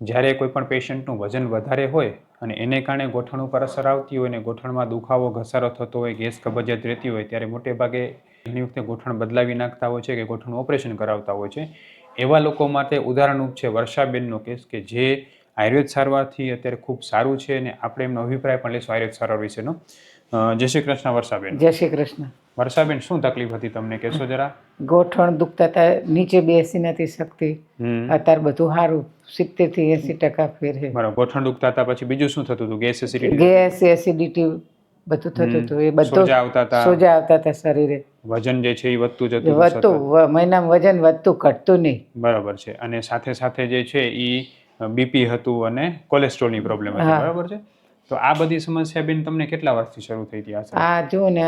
જ્યારે કોઈપણ પેશન્ટનું વજન વધારે હોય અને એને કારણે ગોઠણ ઉપર અસર આવતી હોય ને ગોઠણમાં દુખાવો, ઘસારો થતો હોય, ગેસ કબજિયાત રહેતી હોય, ત્યારે મોટે ભાગે ઘણી વખતે ગોઠણ બદલાવી નાખતા હોય છે કે ગોઠણનું ઓપરેશન કરાવતા હોય છે. એવા લોકો માટે ઉદાહરણરૂપ છે વર્ષાબેનનો કેસ કે જે આયુર્વેદ સારવારથી અત્યારે ખૂબ સારું છે અને આપણે એમનો અભિપ્રાય પણ લઈશું આયુર્વેદ સારવાર વિશેનો. જય શ્રી કૃષ્ણ, વર્ષાબેન. જય શ્રી કૃષ્ણ. વર્ષાબેન શું તકલીફ હતી તમને? કહેશો જરા. ગોઠણ દુખતા હતા નીચે બેસી નથી શકતી. અત્યારે બધું સારું સિત્તેરથી એસી ટકા ફેર છે. બરાબર ગોઠણ દુખતા હતા પછી બીજું શું થતું હતું? ગેસ એસિડિટી ગેસ એસિડિટી બધું થતું હતું. એ બધું સોજા આવતા હતા. સોજા આવતા હતા શરીરે. વજન જે છે એ વધતું જતું વધતું મહિનામાં વજન વધતું ઘટતું નહીં. બરાબર છે. અને સાથે સાથે જે છે એ બીપી હતું અને કોલેસ્ટ્રોલની પ્રોબ્લેમ હતી. બરાબર છે? તો આ બધી સમસ્યા બેન તમને કેટલા વર્ષથી શરૂ થઈ હતી આશરે આ જો ને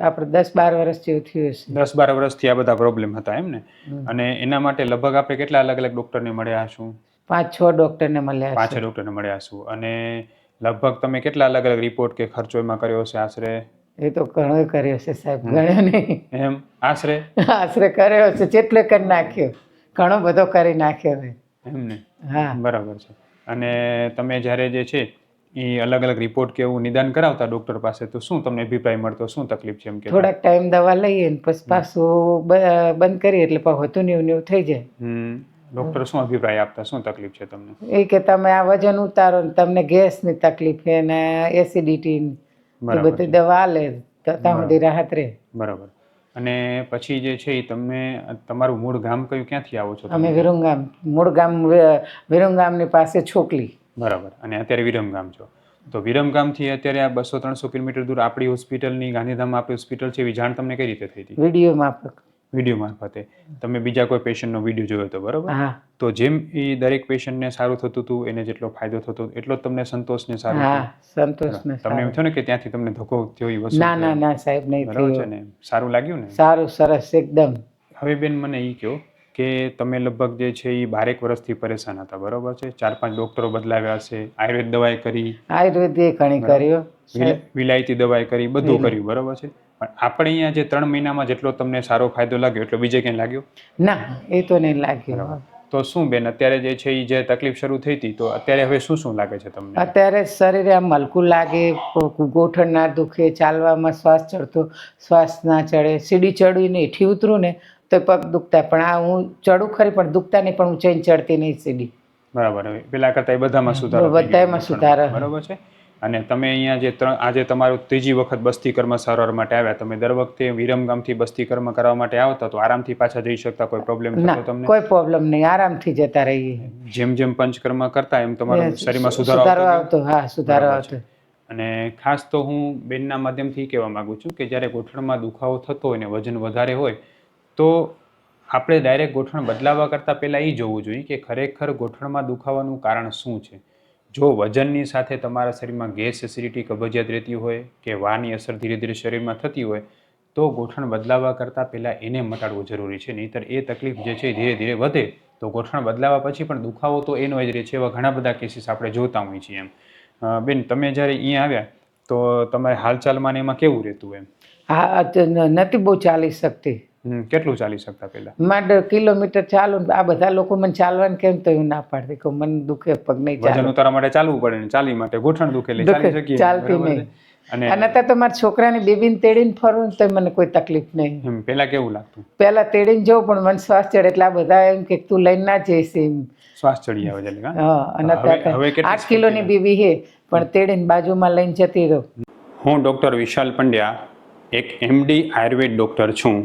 આપણે દસ બાર વર્ષથી થયું હશે. દસ બાર વર્ષથી આ બધા પ્રોબ્લેમ હતા એમ ને? અને એના માટે લગભગ આપણે કેટલા અલગ અલગ ડોક્ટરને મળ્યા છું પાંચ છ ડોક્ટરને મળ્યા પાંચ છ ડોક્ટરને મળ્યા છું અને લગભગ તમે કેટલા અલગ અલગ રિપોર્ટ કે ખર્ચો એમાં કર્યો હશે આશરે? એ તો ઘણો કર્યો છે સાહેબ ગણ્યો નહીં. એમ? આશરે? આશરે કર્યો છે જેટલે કરી નાખ્યો. ઘણો બધો કરી નાખ્યો એમ ને? હા. બરાબર છે. અને તમે જ્યારે જે છે એ અલગ અલગ રિપોર્ટ કે એવું નિદાન કરાવતા ડોક્ટર પાસે તો શું તમને અભિપ્રાય મળતો? શું તકલીફ છે એમ કે થોડાક ટાઈમ દવા લઈએ ને પછી પાછું બંધ કરીએ એટલે પાછું હતું ને એવું થઈ જાય. ડોક્ટર શું અભિપ્રાય આપતા? શું તકલીફ છે તમને? એ કે તમે આ વજન ઉતારો ને તમને ગેસની તકલીફ છે ને એસિડિટી બધી દવા લે તો ત્યાં સુધી રાહત રહે. બરાબર. અને પછી જે છે એ તમે તમારું મૂળ ગામ કયું? ક્યાંથી આવો છો અમે તમે વિરંગામ મૂળ ગામ વિરુંગામની પાસે છોકલી. બરાબર. અને અત્યારે વિરમગામ છો. તો વિરમગામથી અત્યારે આ બસો ત્રણસો કિલોમીટર દૂર આપણી હોસ્પિટલની ગાંધીધામમાં આપણી હોસ્પિટલ છે એવી જાણ તમને કઈ રીતે થઈ હતી? વીડિયો માફક વીડિયો મારફતે. તમે બીજા કોઈ પેશન્ટનો વીડિયો જોયો હતો બરાબર? તો જેમ એ દરેક પેશન્ટને સારું થતું હતું એને જેટલો ફાયદો થતો એટલો તમને સંતોષ ને સારું સંતોષને સંતોષ ને તમને એમ થયું ને કે ત્યાંથી તમને ધક્કો થયો એ વસ્તુ ના ના ના સાહેબ નહીં બરાબર છે થયું ને? સારું લાગ્યું ને? સારું સરસ એકદમ. હવે બેન મને એ કહો કે તમે લગભગ જે છે એ બારેક વર્ષથી પરેશાન હતા બરોબર છે? ચાર પાંચ ડોક્ટરો બદલાવ્યા છે આયુર્વેદ દવાઈ કરી. આયુર્વેદ ઘણી કર્યો વિલ- વિલાયતી દવાઈ કરી બધું કર્યું બરોબર છે? પણ આપણે અહીંયા જે ત્રણ મહિનામાં જેટલો તમને સારો ફાયદો લાગ્યો એટલો બીજે ક્યાંય લાગ્યો? ના એ તો નહીં લાગ્યો. તો શું બેન અત્યારે જે છે એ જે તકલીફ શરૂ થઈ હતી તો અત્યારે હવે શું શું લાગે છે તમને? અત્યારે શરીરે આમ મલકું લાગે ગોઠણ ના દુખે ચાલવામાં શ્વાસ ચડતો શ્વાસ ના ચડે સીડી ચડીને એઠી ઉતરું ને તો પગ દુખતા પણ આ હું ચડું ખરી પણ દુખતા નહીં પણ હું ચઈને ચડતી નહીં સીડી. બરાબર પેલા કરતા એ બધામાં સુધારો બધામાં સુધારો. બરાબર છે? અને તમે અહીંયા જે ત્રણ આજે તમારું ત્રીજી વખત બસ્તી કર્મ સારવાર માટે આવ્યા તમે દર વખતે વિરમગામથી બસ્તી કર્મ કરવા માટે આવતા તો આરામથી પાછા જઈ શકતા કોઈ પ્રોબ્લેમ થતો તમને? કોઈ પ્રોબ્લેમ નહીં આરામથી જતા રહીએ. જેમ જેમ પંચકર્મ કરતા એમ તમારું શરીરમાં સુધારો આવતો? હા સુધારો આવતો. અને ખાસ તો હું બેનના માધ્યમથી કહેવા માંગુ છું કે જ્યારે ગોઠણમાં દુખાવો થતો હોય ને વજન વધારે હોય તો આપણે ડાયરેક્ટ ગોઠણ બદલાવા કરતાં પહેલાં એ જોવું જોઈએ કે ખરેખર ગોઠણમાં દુખાવાનું કારણ શું છે? જો વજનની સાથે તમારા શરીરમાં ગેસ એસિડિટી કબજિયાત રહેતી હોય કે વાની અસર ધીરે ધીરે શરીરમાં થતી હોય, તો ગોઠણ બદલાવા કરતાં પહેલાં એને મટાડવું જરૂરી છે. નહીંતર એ તકલીફ જે છે ધીરે ધીરે વધે. તો ગોઠણ બદલાવા પછી પણ દુખાવો તો એનો જ રહે છે એવા ઘણા બધા કેસીસ આપણે જોતા હોઈએ છીએ એમ. બેન, તમે જ્યારે અહીંયા આવ્યા તો તમારે હાલચાલમાં એમાં કેવું રહેતું એમ? હા નથી બહુ ચાલી શકતી. કેટલું ચાલી શકતા પહેલા? માંડ કિલોમીટર ચાલુ આ બધા લોકો મને ચાલવાનું કેમ તો એવું ના પાડતી કે મને દુખે પગ નહીં વજન ઉતારવા માટે ચાલવું પડે ને ચાલી માટે. ગોઠણ દુખે એટલે ચાલી શકીએ. ચાલતી નહીં. અને અત્યારે તો મારા છોકરાને બેબીને તેડીને ફરું તો મને કોઈ તકલીફ નહીં. પહેલા કેવું લાગતું? પહેલા તેડીને જવું પણ મને શ્વાસ ચડે એટલે આ બધા એમ કે તું લઈને ના જઈશ એમ. શ્વાસ ચડી આવે છે? હા? અને અત્યારે આઠ કિલોની બેબી છે પણ તેડીને બાજુમાં લઈને જતી રહું. હું ડૉક્ટર વિશાલ પંડ્યા એક એમડી આયુર્વેદ ડૉક્ટર છું.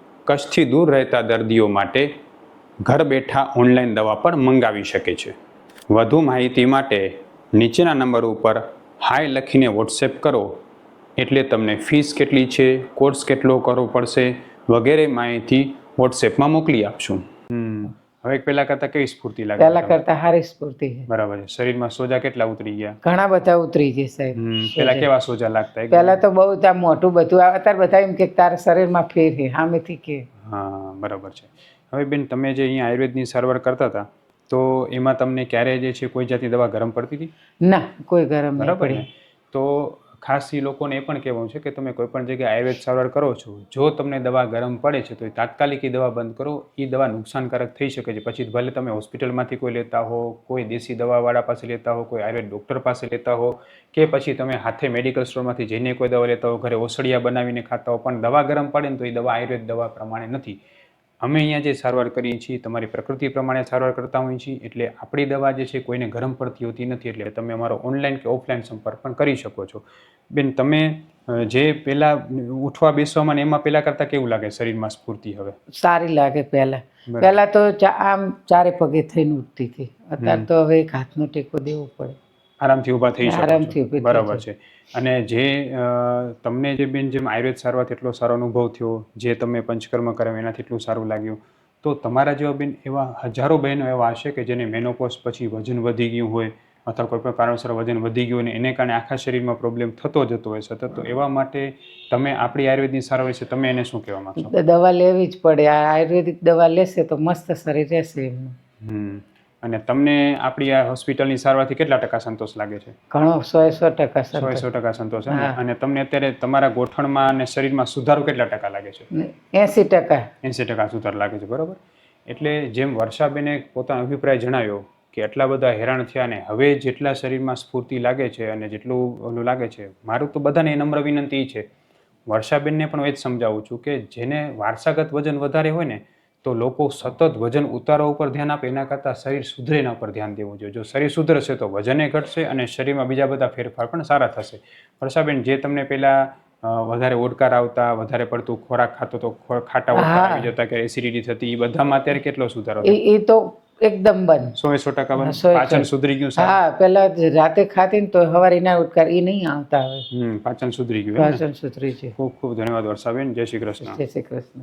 કચ્છથી દૂર રહેતા દર્દીઓ માટે ઘર બેઠા ઓનલાઈન દવા પણ મંગાવી શકે છે. વધુ માહિતી માટે નીચેના નંબર ઉપર હાય લખીને વોટ્સએપ કરો. એટલે તમને ફીસ કેટલી છે, કોર્સ કેટલો કરવો પડશે વગેરે માહિતી વોટ્સએપમાં મોકલી આપશું. હવે પહેલા કરતા કેવી સ્ફૂર્તિ લાગે પહેલા કરતા હારી સ્ફૂર્તિ છે. બરાબર છે. શરીરમાં સોજા કેટલા ઉતરી ગયા? ઘણા બધા ઉતરી છે સાહેબ. પહેલા કેવા સોજા લાગતા? પહેલા તો બહુ ત્યાં મોટું બધું. અત્યારે બધા એમ કે તારા શરીરમાં ફેર છે સામેથી કે. હા બરાબર છે. હવે બેન તમે જે અહીંયા આયુર્વેદની સારવાર કરતા હતા તો એમાં તમને ક્યારે જે છે કોઈ જાતની દવા ગરમ પડતી હતી? ના કોઈ ગરમ બરાબર પડી. તો ખાસ લોકોને એ પણ કહેવાનું છે કે તમે કોઈપણ જગ્યાએ આયુર્વેદ સારવાર કરો છો, જો તમને દવા ગરમ પડે છે તો એ તાત્કાલિક એ દવા બંધ કરો એ દવા નુકસાનકારક થઈ શકે છે. પછી ભલે તમે હોસ્પિટલમાંથી કોઈ લેતા હો, કોઈ દેશી દવાવાળા પાસે લેતા હો, કોઈ આયુર્વેદ ડૉક્ટર પાસે લેતા હો, કે પછી તમે હાથે મેડિકલ સ્ટોરમાંથી જઈને કોઈ દવા લેતા હો, ઘરે ઓસડિયા બનાવીને ખાતા હો, પણ દવા ગરમ પડે ને તો એ દવા આયુર્વેદ દવા પ્રમાણે નથી. અમે અહીંયા જે સારવાર કરીએ છીએ તમારી પ્રકૃતિ પ્રમાણે સારવાર કરતા હોઈએ છીએ એટલે આપણી દવા જે છે કોઈને ગરમ પડતી હોતી નથી એટલે તમે અમારો ઓનલાઈન કે ઓફલાઈન સંપર્ક પણ કરી શકો છો. બેન તમે જે પહેલાં ઉઠવા બેસવામાં ને એમાં પહેલાં કરતાં કેવું લાગે શરીરમાં સ્ફૂર્તિ હવે? સારી લાગે પહેલા. પહેલાં તો આમ ચારે પગે થઈને ઉઠતી હતી. અત્યારે તો હવે એક હાથનો ટેકો દેવો પડે. આરામથી ઊભા થઈ શકો આરામથી બરાબર છે. અને જે તમને જે બેન જેમ આયુર્વેદ સારવારથી એટલો સારો અનુભવ થયો જે તમે પંચકર્મ કર્યો એનાથી એટલું સારું લાગ્યું તો તમારા જેવા બેન એવા હજારો બહેનો એવા હશે કે જેને મેનોપોઝ પછી વજન વધી ગયું હોય અથવા કોઈ પણ કારણસર વજન વધી ગયું અને એને કારણે આખા શરીરમાં પ્રોબ્લેમ થતો જતો હોય સતત તો એવા માટે તમે આપણી આયુર્વેદની સારવાર છે તમે એને શું કહેવા માંગો દવા લેવી જ પડે. આ આયુર્વેદિક દવા લેશે તો મસ્ત શરીર રહેશે એમનું. હમ. અને તમને આપણી આ હોસ્પિટલની સારવારથી કેટલા ટકા સંતોષ લાગે છે? ઘણો સો સો ટકા સો સો ટકા સંતોષ. અને તમને અત્યારે તમારા ગોઠણમાં અને શરીરમાં સુધારો કેટલા ટકા લાગે છે? એસી ટકા. એંસી ટકા સુધાર લાગે છે બરોબર? એટલે જેમ વર્ષાબેને પોતાનો અભિપ્રાય જણાવ્યો કે આટલા બધા હેરાન થયા ને હવે જેટલા શરીરમાં સ્ફૂર્તિ લાગે છે અને જેટલું ઓલું લાગે છે મારું તો બધાને એ નમ્ર વિનંતી છે. વર્ષાબેનને પણ હું એ જ સમજાવું છું કે જેને વારસાગત વજન વધારે હોય ને તો લોકો સતત વજન ઉતારવા ઉપર ધ્યાન આપે એના કરતાં શરીર સુધરે એના ઉપર ધ્યાન દેવું જોઈએ. જો શરીર સુધરશે તો વજને ઘટશે અને શરીરમાં બીજા બધા ફેરફાર પણ સારા થશે. વર્ષાબેન જે તમને પહેલાં વધારે ઓડકાર આવતા વધારે પડતું ખોરાક ખાતો તો ખાટા ઓડકાર આવી જતા કે એસિડિટી થતી એ બધામાં અત્યારે કેટલો સુધારો એ એ તો એકદમ બંધ. સો સો ટકા બંધ? પાચન સુધરી ગયું હા પેલા રાતે ખાતી ને તો હવારે ના ઉડકાર એ નહીં આવતા હવે. પાચન સુધરી ગયું પાચન સુધરી છે. ખૂબ ખૂબ ધન્યવાદ વર્ષાબેન. જય શ્રી કૃષ્ણ. જય શ્રી કૃષ્ણ.